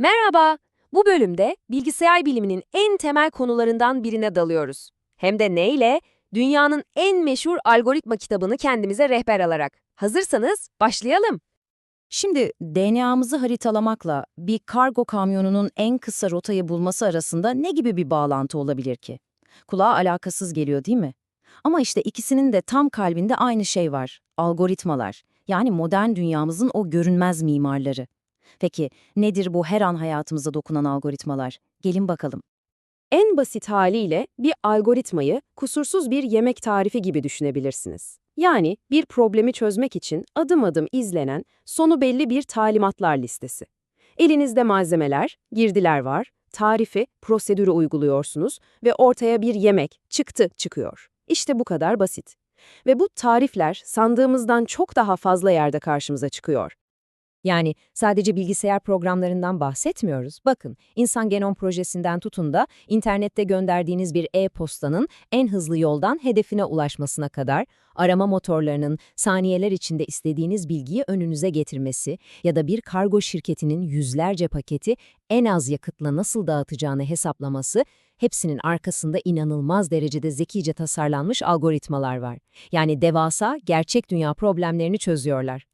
Merhaba. Bu bölümde bilgisayar biliminin en temel konularından birine dalıyoruz. Hem de neyle? Dünyanın en meşhur algoritma kitabını kendimize rehber alarak. Hazırsanız başlayalım. Şimdi DNA'mızı haritalamakla bir kargo kamyonunun en kısa rotayı bulması arasında ne gibi bir bağlantı olabilir ki? Kulağa alakasız geliyor değil mi? Ama işte ikisinin de tam kalbinde aynı şey var. Algoritmalar. Yani modern dünyamızın o görünmez mimarları. Peki nedir bu her an hayatımıza dokunan algoritmalar? Gelin bakalım. En basit haliyle bir algoritmayı kusursuz bir yemek tarifi gibi düşünebilirsiniz. Yani bir problemi çözmek için adım adım izlenen, sonu belli bir talimatlar listesi. Elinizde malzemeler, girdiler var, tarifi, prosedürü uyguluyorsunuz ve ortaya bir yemek, çıktı çıkıyor. İşte bu kadar basit. Ve bu tarifler sandığımızdan çok daha fazla yerde karşımıza çıkıyor. Yani sadece bilgisayar programlarından bahsetmiyoruz. Bakın, insan genom projesinden tutun da internette gönderdiğiniz bir e-postanın en hızlı yoldan hedefine ulaşmasına kadar, arama motorlarının saniyeler içinde istediğiniz bilgiyi önünüze getirmesi ya da bir kargo şirketinin yüzlerce paketi en az yakıtla nasıl dağıtacağını hesaplaması, hepsinin arkasında inanılmaz derecede zekice tasarlanmış algoritmalar var. Yani devasa, gerçek dünya problemlerini çözüyorlar.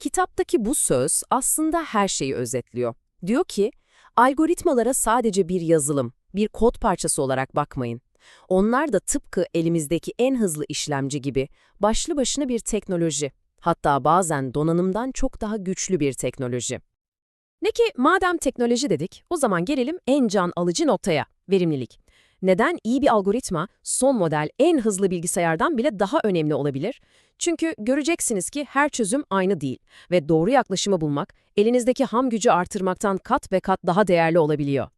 Kitaptaki bu söz aslında her şeyi özetliyor. Diyor ki, algoritmalara sadece bir yazılım, bir kod parçası olarak bakmayın. Onlar da tıpkı elimizdeki en hızlı işlemci gibi başlı başına bir teknoloji, hatta bazen donanımdan çok daha güçlü bir teknoloji. Ne ki madem teknoloji dedik, o zaman gelelim en can alıcı noktaya, verimlilik. Neden iyi bir algoritma son model en hızlı bilgisayardan bile daha önemli olabilir? Çünkü göreceksiniz ki her çözüm aynı değil ve doğru yaklaşımı bulmak elinizdeki ham gücü artırmaktan kat ve kat daha değerli olabiliyor.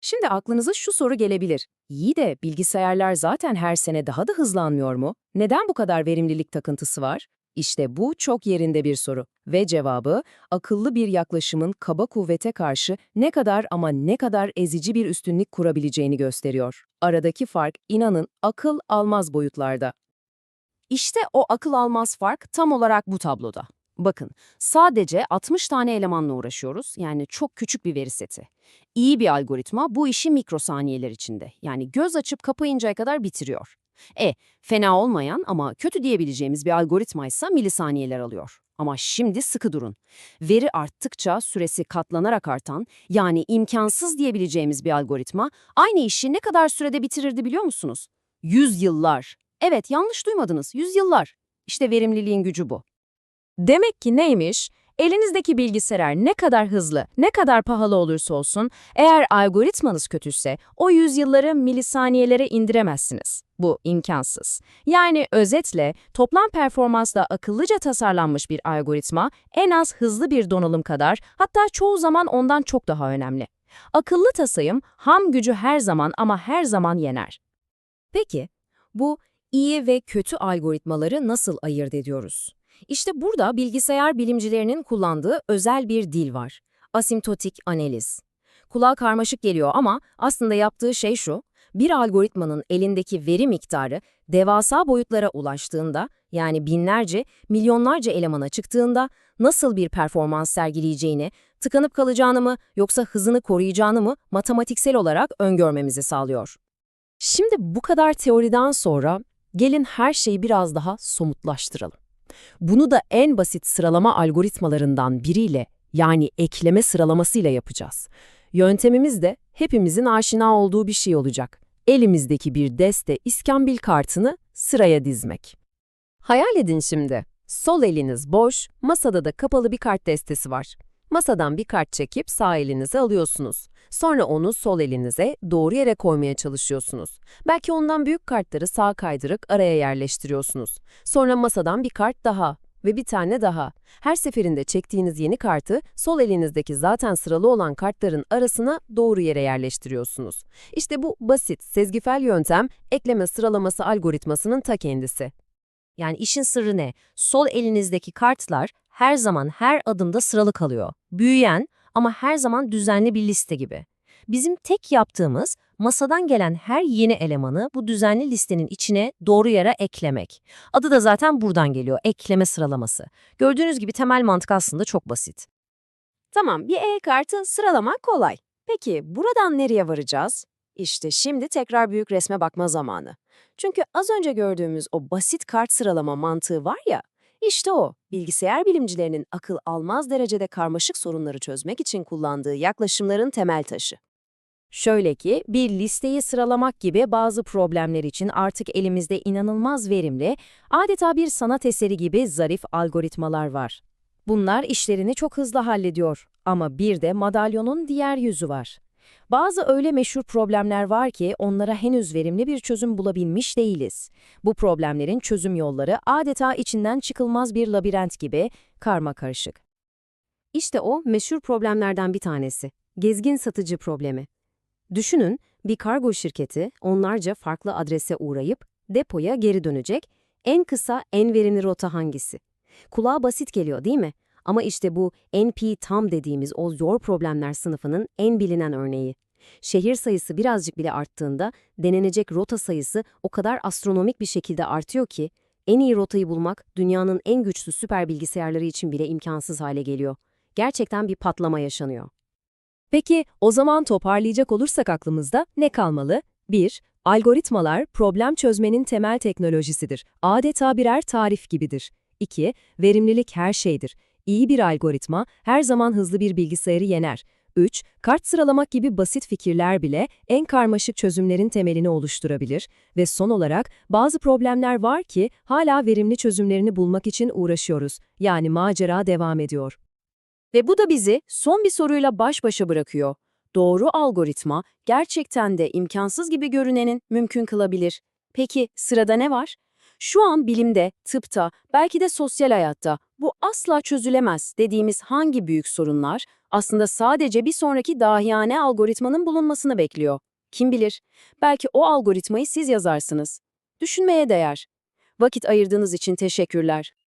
Şimdi aklınıza şu soru gelebilir. İyi de bilgisayarlar zaten her sene daha da hızlanmıyor mu? Neden bu kadar verimlilik takıntısı var? İşte bu çok yerinde bir soru ve cevabı akıllı bir yaklaşımın kaba kuvvete karşı ne kadar ama ne kadar ezici bir üstünlük kurabileceğini gösteriyor. Aradaki fark inanın akıl almaz boyutlarda. İşte o akıl almaz fark tam olarak bu tabloda. Bakın, sadece 60 tane elemanla uğraşıyoruz, yani çok küçük bir veri seti. İyi bir algoritma bu işi mikrosaniyeler içinde, yani göz açıp kapayıncaya kadar bitiriyor. E, fena olmayan ama kötü diyebileceğimiz bir algoritmaysa milisaniyeler alıyor. Ama şimdi sıkı durun. Veri arttıkça süresi katlanarak artan, yani imkansız diyebileceğimiz bir algoritma aynı işi ne kadar sürede bitirirdi biliyor musunuz? Yüz yıllar. Evet, yanlış duymadınız, yüzyıllar. İşte verimliliğin gücü bu. Demek ki neymiş? Elinizdeki bilgisayar ne kadar hızlı, ne kadar pahalı olursa olsun, eğer algoritmanız kötüyse o yüzyılları milisaniyelere indiremezsiniz. Bu imkansız. Yani özetle toplam performansla akıllıca tasarlanmış bir algoritma en az hızlı bir donanım kadar hatta çoğu zaman ondan çok daha önemli. Akıllı tasarım ham gücü her zaman ama her zaman yener. Peki bu iyi ve kötü algoritmaları nasıl ayırt ediyoruz? İşte burada bilgisayar bilimcilerinin kullandığı özel bir dil var. Asimptotik analiz. Kulağa karmaşık geliyor ama aslında yaptığı şey şu, bir algoritmanın elindeki veri miktarı devasa boyutlara ulaştığında, yani binlerce, milyonlarca elemana çıktığında nasıl bir performans sergileyeceğini, tıkanıp kalacağını mı yoksa hızını koruyacağını mı matematiksel olarak öngörmemizi sağlıyor. Şimdi bu kadar teoriden sonra gelin her şeyi biraz daha somutlaştıralım. Bunu da en basit sıralama algoritmalarından biriyle yani ekleme sıralamasıyla yapacağız. Yöntemimiz de hepimizin aşina olduğu bir şey olacak. Elimizdeki bir deste iskambil kartını sıraya dizmek. Hayal edin şimdi. Sol eliniz boş, masada da kapalı bir kart destesi var. Masadan bir kart çekip sağ elinize alıyorsunuz. Sonra onu sol elinize doğru yere koymaya çalışıyorsunuz. Belki ondan büyük kartları sağ kaydırıp araya yerleştiriyorsunuz. Sonra masadan bir kart daha ve bir tane daha. Her seferinde çektiğiniz yeni kartı sol elinizdeki zaten sıralı olan kartların arasına doğru yere yerleştiriyorsunuz. İşte bu basit, sezgifel yöntem ekleme sıralaması algoritmasının ta kendisi. Yani işin sırrı ne? Sol elinizdeki kartlar her zaman her adımda sıralı kalıyor. Büyüyen ama her zaman düzenli bir liste gibi. Bizim tek yaptığımız masadan gelen her yeni elemanı bu düzenli listenin içine doğru yere eklemek. Adı da zaten buradan geliyor, ekleme sıralaması. Gördüğünüz gibi temel mantık aslında çok basit. Tamam, bir E kartı sıralamak kolay. Peki buradan nereye varacağız? İşte şimdi tekrar büyük resme bakma zamanı. Çünkü az önce gördüğümüz o basit kart sıralama mantığı var ya, işte o, bilgisayar bilimcilerinin akıl almaz derecede karmaşık sorunları çözmek için kullandığı yaklaşımların temel taşı. Şöyle ki, bir listeyi sıralamak gibi bazı problemler için artık elimizde inanılmaz verimli, adeta bir sanat eseri gibi zarif algoritmalar var. Bunlar işlerini çok hızlı hallediyor ama bir de madalyonun diğer yüzü var. Bazı öyle meşhur problemler var ki onlara henüz verimli bir çözüm bulabilmiş değiliz. Bu problemlerin çözüm yolları adeta içinden çıkılmaz bir labirent gibi karma karışık. İşte o meşhur problemlerden bir tanesi. Gezgin satıcı problemi. Düşünün, bir kargo şirketi onlarca farklı adrese uğrayıp depoya geri dönecek. En kısa, en verimli rota hangisi? Kulağa basit geliyor değil mi? Ama işte bu NP tam dediğimiz o zor problemler sınıfının en bilinen örneği. Şehir sayısı birazcık bile arttığında denenecek rota sayısı o kadar astronomik bir şekilde artıyor ki en iyi rotayı bulmak dünyanın en güçlü süper bilgisayarları için bile imkansız hale geliyor. Gerçekten bir patlama yaşanıyor. Peki o zaman toparlayacak olursak aklımızda ne kalmalı? 1. Algoritmalar problem çözmenin temel teknolojisidir. Adeta birer tarif gibidir. 2. Verimlilik her şeydir. İyi bir algoritma her zaman hızlı bir bilgisayarı yener. 3. Kart sıralamak gibi basit fikirler bile en karmaşık çözümlerin temelini oluşturabilir. Ve son olarak bazı problemler var ki hala verimli çözümlerini bulmak için uğraşıyoruz. Yani macera devam ediyor. Ve bu da bizi son bir soruyla baş başa bırakıyor. Doğru algoritma gerçekten de imkansız gibi görünenin mümkün kılabilir. Peki sırada ne var? Şu an bilimde, tıpta, belki de sosyal hayatta bu asla çözülemez dediğimiz hangi büyük sorunlar aslında sadece bir sonraki dahiyane algoritmanın bulunmasını bekliyor? Kim bilir? Belki o algoritmayı siz yazarsınız. Düşünmeye değer. Vakit ayırdığınız için teşekkürler.